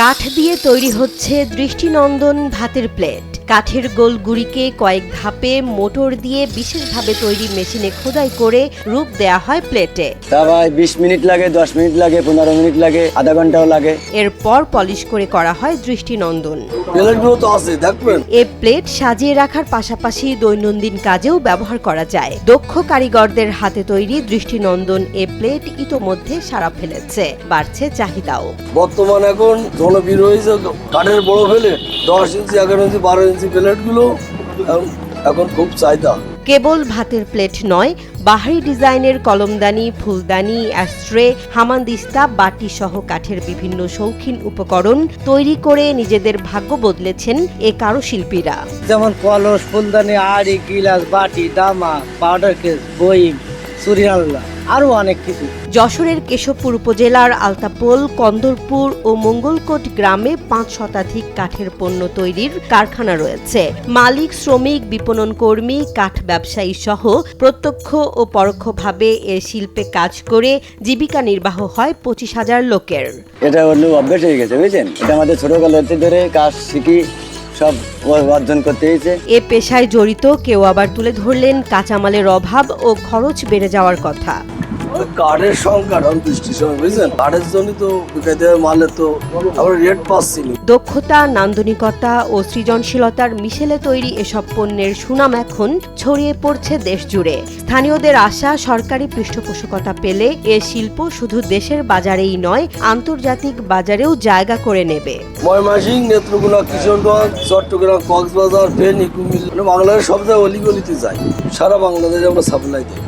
কাঠ দিয়ে তৈরি হচ্ছে দৃষ্টিনন্দন ভাতের প্লেট। কাঠের গোল গুড়িকে কয়েক ধাপে মোটর দিয়ে বিশেষভাবে তৈরি মেশিনে খোদাই করে রূপ দেয়া হয় প্লেটে। তা ভাই বিশ মিনিট লাগে দশ মিনিট লাগে পনেরো মিনিট লাগে আধা ঘন্টাও লাগে। এরপর পলিশ করে করা হয় দৃষ্টিনন্দন। প্লেটগুলো তো আছে দেখবেন। এ প্লেট সাজিয়ে রাখার পাশাপাশি দৈনন্দিন কাজেও ব্যবহার করা যায়। দক্ষ কারিগরদের হাতে তৈরি দৃষ্টিনন্দন এ প্লেট ইতোমধ্যে সারা ফেলেছে। বাড়ছে চাহিদাও। বর্তমান এখন হয়েছে কাঠের বড় প্লেট দশ ইঞ্চি এগারো ইঞ্চি বারো ইঞ্চি প্লেটগুলো এখন- এখন খুব চাহিদা। কেবল ভাতের প্লেট নয় বাহারি ডিজাইনের কলমদানি ফুলদানি অ্যাস্ট্রে হামানদিস্তা বাটি সহ কাঠের বিভিন্ন শৌখিন উপকরণ তৈরি করে নিজেদের ভাগ্য বদলেছেন এ কারুশিল্পীরা। যেমন কলস ফুলদানি আড়ি গিলাস বাটি দামা পাউডার কেস বইম সুরিয়াল্লা। আরও অনেক কিছু। যশোরের কেশবপুর উপজেলার আলতাপোল কন্দরপুর ও মঙ্গলকোট গ্রামে পাঁচ শতাধিক কাঠের পণ্য তৈরির কারখানা রয়েছে। মালিক শ্রমিক বিপণন কর্মী কাঠ ব্যবসায়ী সহ প্রত্যক্ষ ও পরোক্ষভাবে এ শিল্পে কাজ করে জীবিকা নির্বাহ হয় পঁচিশ হাজার লোকের। এটা হলো অভ্যেস হয়ে গেছে বুঝছেন? এটা আমাদের ছোটবেলাতে ধরে কাজ শিখি সব অর্জন করতে হয়েছে। এ পেশায় জড়িত কেউ আবার তুলে ধরলেন কাঁচামালের অভাব ও খরচ বেড়ে যাওয়ার কথা। কাঠের সংখ্যা সময় বুঝছেন? কাঠের জন্য তো মালে তো আমরা রেট পাচ্ছি দক্ষতা নান্দনিকতা ও সৃজনশীলতার মিশেলে তৈরি এসব পণ্যের সুনাম এখন ছড়িয়ে পড়ছে দেশ জুড়ে স্থানীয়দের আশা সরকারি পৃষ্ঠপোষকতা পেলে এ শিল্প শুধু দেশের বাজারেই নয় আন্তর্জাতিক বাজারেও জায়গা করে নেবে। ময়মাসিং নেত্রকোনা কিশোরগঞ্জ চট্টগ্রাম কক্সবাজার ফেনী কুমিল্লা মানে বাংলাদেশের সব জায়গায় অলিগলিতে যাই সারা বাংলাদেশে আমরা সাপ্লাই দিই।